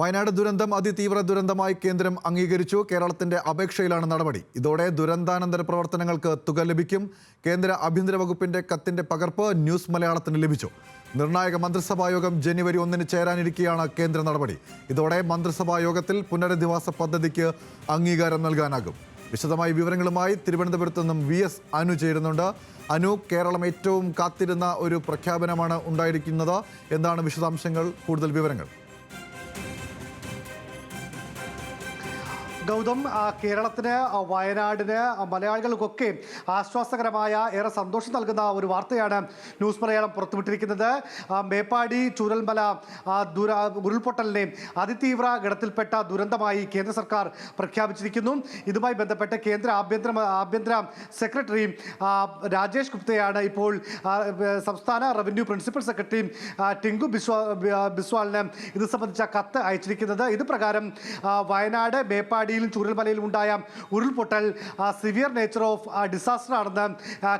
വയനാട് ദുരന്തം അതിതീവ്ര ദുരന്തമായി കേന്ദ്രം അംഗീകരിച്ചു. കേരളത്തിന്റെ അപേക്ഷയിലാണ് നടപടി. ഇതോടെ ദുരന്താനന്തര പ്രവർത്തനങ്ങൾക്ക് തുക ലഭിക്കും. കേന്ദ്ര ആഭ്യന്തര വകുപ്പിന്റെ കത്തിന്റെ പകർപ്പ് ന്യൂസ് മലയാളത്തിന് ലഭിച്ചു. നിർണായക മന്ത്രിസഭാ യോഗം ജനുവരി ഒന്നിന് ചേരാനിരിക്കെയാണ് കേന്ദ്ര നടപടി. ഇതോടെ മന്ത്രിസഭാ യോഗത്തിൽ പുനരധിവാസ പദ്ധതിക്ക് അംഗീകാരം നൽകാനാകും. വിശദമായ വിവരങ്ങളുമായി തിരുവനന്തപുരത്ത് നിന്നും വി എസ് അനു ചേരുന്നുണ്ട്. അനു കേരളം ഏറ്റവും കാത്തിരുന്ന ഒരു പ്രഖ്യാപനമാണ് ഉണ്ടായിരിക്കുന്നത്. എന്താണ് വിശദാംശങ്ങൾ? കൂടുതൽ വിവരങ്ങൾ. ഗൗതം കേരളത്തിന് വയനാടിന് മലയാളികൾക്കൊക്കെ ആശ്വാസകരമായ ഏറെ സന്തോഷം നൽകുന്ന ഒരു വാർത്തയാണ് ന്യൂസ് മലയാളം പുറത്തുവിട്ടിരിക്കുന്നത്. മേപ്പാടി ചൂരൽമല ദുര ഉരുൾപൊട്ടലിനെ അതിതീവ്ര ഗണത്തിൽപ്പെട്ട ദുരന്തമായി കേന്ദ്ര സർക്കാർ പ്രഖ്യാപിച്ചിരിക്കുന്നു. ഇതുമായി ബന്ധപ്പെട്ട് കേന്ദ്ര ആഭ്യന്തര ആഭ്യന്തര സെക്രട്ടറി രാജേഷ് ഗുപ്തയാണ് ഇപ്പോൾ സംസ്ഥാന revenue principal secretary Tinku Biswa ബിസ്വാളിന് ഇത് സംബന്ധിച്ച കത്ത് അയച്ചിരിക്കുന്നത്. ഇത് പ്രകാരം വയനാട് വയനാട് മേപ്പാടിയിലും ചൂരൽമലയിലും ഉണ്ടായ ഉരുൾപൊട്ടൽ സിവിയർ നേച്ചർ ഓഫ് ഡിസാസ്റ്റർ ആണെന്ന്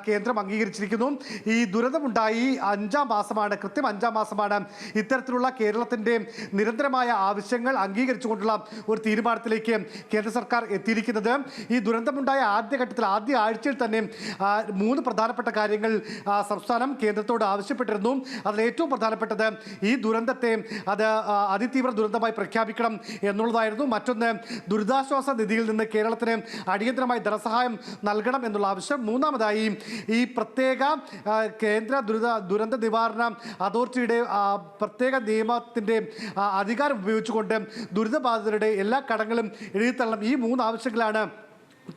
കേന്ദ്രം അംഗീകരിച്ചിരിക്കുന്നു. ഈ ദുരന്തമുണ്ടായി അഞ്ചാം മാസമാണ് കൃത്യം അഞ്ചാം മാസമാണ് ഇത്തരത്തിലുള്ള കേരളത്തിന്റെ നിരന്തരമായ ആവശ്യങ്ങൾ അംഗീകരിച്ചുകൊണ്ടുള്ള ഒരു തീരുമാനത്തിലേക്ക് കേന്ദ്ര സർക്കാർ എത്തിയിരിക്കുന്നത്. ഈ ദുരന്തമുണ്ടായ ആദ്യഘട്ടത്തിൽ ആദ്യ ആഴ്ചയിൽ തന്നെ മൂന്ന് പ്രധാനപ്പെട്ട കാര്യങ്ങൾ സംസ്ഥാനം കേന്ദ്രത്തോട് ആവശ്യപ്പെട്ടിരുന്നു. അതിൽ ഏറ്റവും പ്രധാനപ്പെട്ടത് ഈ ദുരന്തത്തെ അത് അതിതീവ്ര ദുരന്തമായി പ്രഖ്യാപിക്കണം എന്നുള്ളതായിരുന്നു. മറ്റൊന്ന് ദുരിതാശ്വാസ നിധിയിൽ നിന്ന് കേരളത്തിന് അടിയന്തരമായി ധനസഹായം നൽകണം എന്നുള്ള ആവശ്യം മൂന്നാമതായി ഈ പ്രത്യേക കേന്ദ്ര ദുരിത ദുരന്ത നിവാരണ അതോറിറ്റിയുടെ പ്രത്യേക നിയമത്തിന്റെ അധികാരം ഉപയോഗിച്ചുകൊണ്ട് ദുരിതബാധിതരുടെ എല്ലാ കടങ്ങളും എഴുതിത്തള്ളണം. ഈ മൂന്ന് ആവശ്യങ്ങളാണ്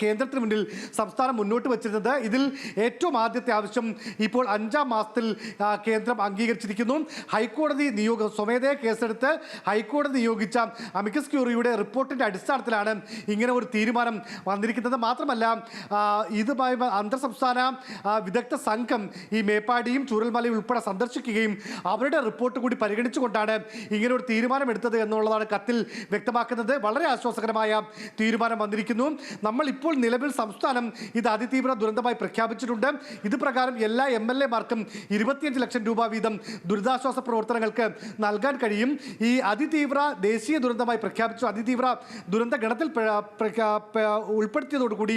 കേന്ദ്രത്തിന് മുന്നിൽ സംസ്ഥാനം മുന്നോട്ട് വച്ചിരുന്നത്. ഇതിൽ ഏറ്റവും ആദ്യത്തെ ആവശ്യം ഇപ്പോൾ അഞ്ചാം മാസത്തിൽ കേന്ദ്രം അംഗീകരിച്ചിരിക്കുന്നു. ഹൈക്കോടതി നിയോഗ സ്വമേധയ കേസെടുത്ത് ഹൈക്കോടതി നിയോഗിച്ച അമിക്കസ് ക്യൂറിയുടെ റിപ്പോർട്ടിന്റെ അടിസ്ഥാനത്തിലാണ് ഇങ്ങനെ ഒരു തീരുമാനം വന്നിരിക്കുന്നത്. മാത്രമല്ല ഇതുമായി അന്തർ സംസ്ഥാന വിദഗ്ധ സംഘം ഈ മേപ്പാടിയും ചൂരൽമലയും ഉൾപ്പെടെ സന്ദർശിക്കുകയും അവരുടെ റിപ്പോർട്ട് കൂടി പരിഗണിച്ചുകൊണ്ടാണ് ഇങ്ങനെ ഒരു തീരുമാനം എടുത്തത് എന്നുള്ളതാണ് കത്തിൽ വ്യക്തമാക്കുന്നത്. വളരെ ആശ്വാസകരമായ തീരുമാനം വന്നിരിക്കുന്നു. നമ്മൾ ഇപ്പോൾ നിലവിൽ സംസ്ഥാനം ഇത് അതിതീവ്ര ദുരന്തമായി പ്രഖ്യാപിച്ചിട്ടുണ്ട്. ഇത് പ്രകാരം എല്ലാ എം എൽ എമാർക്കും ഇരുപത്തിയഞ്ച് ലക്ഷം രൂപ വീതം ദുരിതാശ്വാസ പ്രവർത്തനങ്ങൾക്ക് നൽകാൻ കഴിയും. ഈ അതിതീവ്ര ദേശീയ ദുരന്തമായി പ്രഖ്യാപിച്ചു അതിതീവ്ര ദുരന്ത ഗണത്തിൽ ഉൾപ്പെടുത്തിയതോടുകൂടി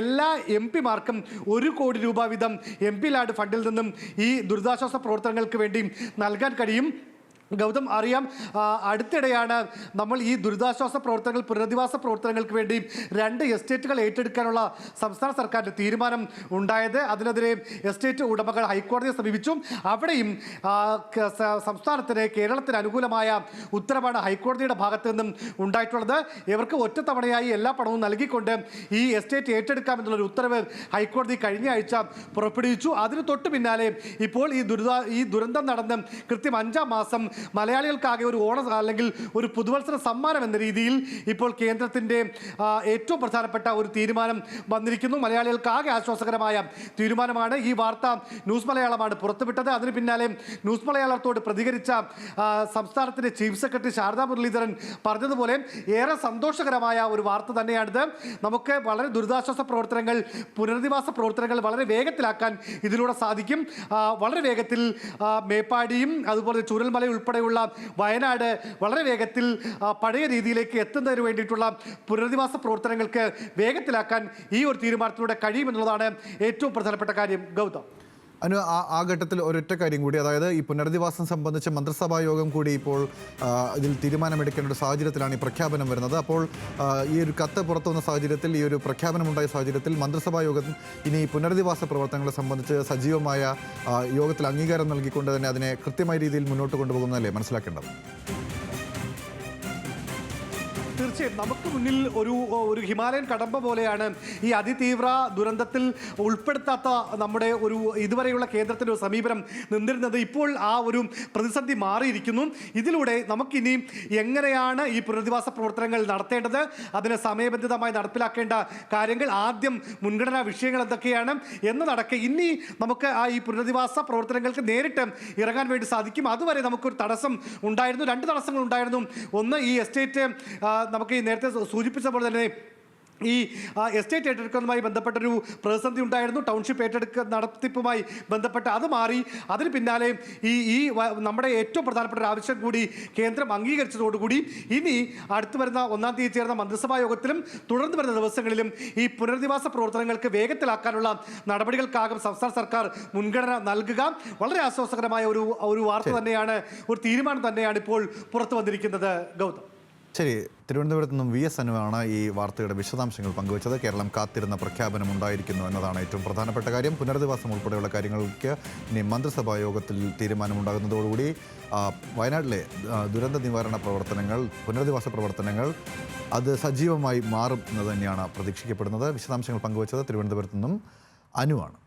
എല്ലാ എം പിമാർക്കും ഒരു കോടി രൂപ വീതം എം പി ലാഡ് ഫണ്ടിൽ നിന്നും ഈ ദുരിതാശ്വാസ പ്രവർത്തനങ്ങൾക്ക് വേണ്ടി നൽകാൻ കഴിയും. ഗൗതം അറിയാം. അടുത്തിടെയാണ് നമ്മൾ ഈ ദുരിതാശ്വാസ പ്രവർത്തനങ്ങൾ പുനരധിവാസ പ്രവർത്തനങ്ങൾക്ക് വേണ്ടി രണ്ട് എസ്റ്റേറ്റുകൾ ഏറ്റെടുക്കാനുള്ള സംസ്ഥാന സർക്കാരിന്റെ തീരുമാനം ഉണ്ടായത്. അതിനെതിരെ എസ്റ്റേറ്റ് ഉടമകൾ ഹൈക്കോടതിയെ സമീപിച്ചു. അവിടെയും സംസ്ഥാനത്തിന് കേരളത്തിന് അനുകൂലമായ ഉത്തരവാണ് ഹൈക്കോടതിയുടെ ഭാഗത്തു നിന്നും ഉണ്ടായിട്ടുള്ളത്. ഇവർക്ക് ഒറ്റത്തവണയായി എല്ലാ പണവും നൽകിക്കൊണ്ട് ഈ എസ്റ്റേറ്റ് ഏറ്റെടുക്കാമെന്നുള്ളൊരു ഉത്തരവ് ഹൈക്കോടതി കഴിഞ്ഞ ആഴ്ച പുറപ്പെടുവിച്ചു. അതിന് തൊട്ട് പിന്നാലെ ഇപ്പോൾ ഈ ദുരിത ഈ ദുരന്തം നടന്ന് കൃത്യം അഞ്ചാം മാസം മലയാളികൾക്കാകെ ഒരു ഓണ അല്ലെങ്കിൽ ഒരു പുതുവത്സര സമ്മാനം എന്ന രീതിയിൽ ഇപ്പോൾ കേന്ദ്രത്തിന്റെ ഏറ്റവും പ്രധാനപ്പെട്ട ഒരു തീരുമാനം വന്നിരിക്കുന്നു. മലയാളികൾക്കാകെ ആശ്വാസകരമായ തീരുമാനമാണ് ഈ വാർത്ത ന്യൂസ് മലയാളമാണ് പുറത്തുവിട്ടത്. അതിന് പിന്നാലെ ന്യൂസ് മലയാളത്തോട് പ്രതികരിച്ച സംസ്ഥാനത്തിന്റെ ചീഫ് സെക്രട്ടറി ശാരദാ മുരളീധരൻ പറഞ്ഞതുപോലെ ഏറെ സന്തോഷകരമായ ഒരു വാർത്ത തന്നെയാണിത്. നമുക്ക് വളരെ ദുരിതാശ്വാസ പ്രവർത്തനങ്ങൾ പുനരധിവാസ പ്രവർത്തനങ്ങൾ വളരെ വേഗത്തിലാക്കാൻ ഇതിലൂടെ സാധിക്കും. വളരെ വേഗത്തിൽ മേപ്പാടിയും അതുപോലെ ചുരൽമല ഉൾപ്പെടെയുള്ള വയനാട് വളരെ വേഗത്തിൽ പഴയ രീതിയിലേക്ക് എത്തുന്നതിന് വേണ്ടിയിട്ടുള്ള പുനരധിവാസ പ്രവർത്തനങ്ങൾക്ക് വേഗത്തിലാക്കാൻ ഈ ഒരു തീരുമാനത്തിലൂടെ കഴിയുമെന്നുള്ളതാണ് ഏറ്റവും പ്രധാനപ്പെട്ട കാര്യം. ഗൗതം. അനു ആ ആ ഘട്ടത്തിൽ ഒരൊറ്റ കാര്യം കൂടി അതായത് ഈ പുനരധിവാസം സംബന്ധിച്ച് മന്ത്രിസഭാ യോഗം കൂടി ഇപ്പോൾ ഇതിൽ തീരുമാനമെടുക്കേണ്ട ഒരു സാഹചര്യത്തിലാണ് ഈ പ്രഖ്യാപനം വരുന്നത്. അപ്പോൾ ഈ ഒരു കത്ത് പുറത്തു വന്ന സാഹചര്യത്തിൽ ഈ ഒരു പ്രഖ്യാപനം പ്രഖ്യാപനമുണ്ടായ സാഹചര്യത്തിൽ മന്ത്രിസഭാ യോഗം ഇനി പുനരധിവാസ പ്രവർത്തനങ്ങളെ സംബന്ധിച്ച് സജീവമായ യോഗത്തിൽ അംഗീകാരം നൽകിക്കൊണ്ട് തന്നെ അതിനെ കൃത്യമായ രീതിയിൽ മുന്നോട്ട് കൊണ്ടുപോകുന്നതല്ലേ മനസ്സിലാക്കേണ്ടത്? തീർച്ചയായും നമുക്ക് മുന്നിൽ ഒരു ഒരു ഹിമാലയൻ കടമ്പ പോലെയാണ് ഈ അതിതീവ്ര ദുരന്തത്തിൽ ഉൾപ്പെടുത്താത്ത നമ്മുടെ ഒരു ഇതുവരെയുള്ള കേന്ദ്രത്തിന്റെ ഒരു സമീപനം നിന്നിരുന്നത്. ഇപ്പോൾ ആ ഒരു പ്രതിസന്ധി മാറിയിരിക്കുന്നു. ഇതിലൂടെ നമുക്കിനി എങ്ങനെയാണ് ഈ പുനരധിവാസ പ്രവർത്തനങ്ങൾ നടത്തേണ്ടത്? അതിന് സമയബന്ധിതമായി നടപ്പിലാക്കേണ്ട കാര്യങ്ങൾ ആദ്യം മുൻഗണനാ വിഷയങ്ങൾ എന്തൊക്കെയാണ് എന്നതടക്കെ ഇനി നമുക്ക് ആ ഈ പുനരധിവാസ പ്രവർത്തനങ്ങൾക്ക് നേരിട്ട് ഇറങ്ങാൻ വേണ്ടി സാധിക്കും. അതുവരെ നമുക്കൊരു തടസ്സം ഉണ്ടായിരുന്നു. രണ്ട് തടസ്സങ്ങൾ ഉണ്ടായിരുന്നു. ഒന്ന് ഈ എസ്റ്റേറ്റ് നമുക്ക് ഈ നേരത്തെ സൂചിപ്പിച്ച പോലെ തന്നെ ഈ എസ്റ്റേറ്റ് ഏറ്റെടുക്കുന്നതുമായി ബന്ധപ്പെട്ടൊരു പ്രതിസന്ധി ഉണ്ടായിരുന്നു. ടൗൺഷിപ്പ് ഏറ്റെടുക്ക നടത്തിപ്പുമായി ബന്ധപ്പെട്ട് അത് മാറി. അതിന് പിന്നാലെ ഈ ഈ നമ്മുടെ ഏറ്റവും പ്രധാനപ്പെട്ട ഒരു ആവശ്യം കൂടി കേന്ദ്രം അംഗീകരിച്ചതോടുകൂടി ഇനി അടുത്തു വരുന്ന ഒന്നാം തീയതി ചേർന്ന മന്ത്രിസഭാ യോഗത്തിലും തുടർന്ന് വരുന്ന ദിവസങ്ങളിലും ഈ പുനരധിവാസ പ്രവർത്തനങ്ങൾക്ക് വേഗത്തിലാക്കാനുള്ള നടപടികൾക്കാകും സംസ്ഥാന സർക്കാർ മുൻഗണന നൽകുക. വളരെ ആശ്വാസകരമായ ഒരു ഒരു വാർത്ത തന്നെയാണ് ഒരു തീരുമാനം തന്നെയാണ് ഇപ്പോൾ പുറത്തു വന്നിരിക്കുന്നത്. ഗൗതം. ശരി തിരുവനന്തപുരത്ത് നിന്നും വി എസ് അനുവാണ് ഈ വാർത്തയുടെ വിശദാംശങ്ങൾ പങ്കുവച്ചത്. കേരളം കാത്തിരുന്ന പ്രഖ്യാപനം ഉണ്ടായിരിക്കുന്നു എന്നതാണ് ഏറ്റവും പ്രധാനപ്പെട്ട കാര്യം. പുനരധിവാസം ഉൾപ്പെടെയുള്ള കാര്യങ്ങൾക്ക് ഇനി മന്ത്രിസഭാ യോഗത്തിൽ തീരുമാനമുണ്ടാകുന്നതോടുകൂടി വയനാട്ടിലെ ദുരന്ത നിവാരണ പ്രവർത്തനങ്ങൾ പുനരധിവാസ പ്രവർത്തനങ്ങൾ അത് സജീവമായി മാറും എന്ന് തന്നെയാണ് പ്രതീക്ഷിക്കപ്പെടുന്നത്. വിശദാംശങ്ങൾ പങ്കുവച്ചത് തിരുവനന്തപുരത്ത് നിന്നും അനുവാണ്.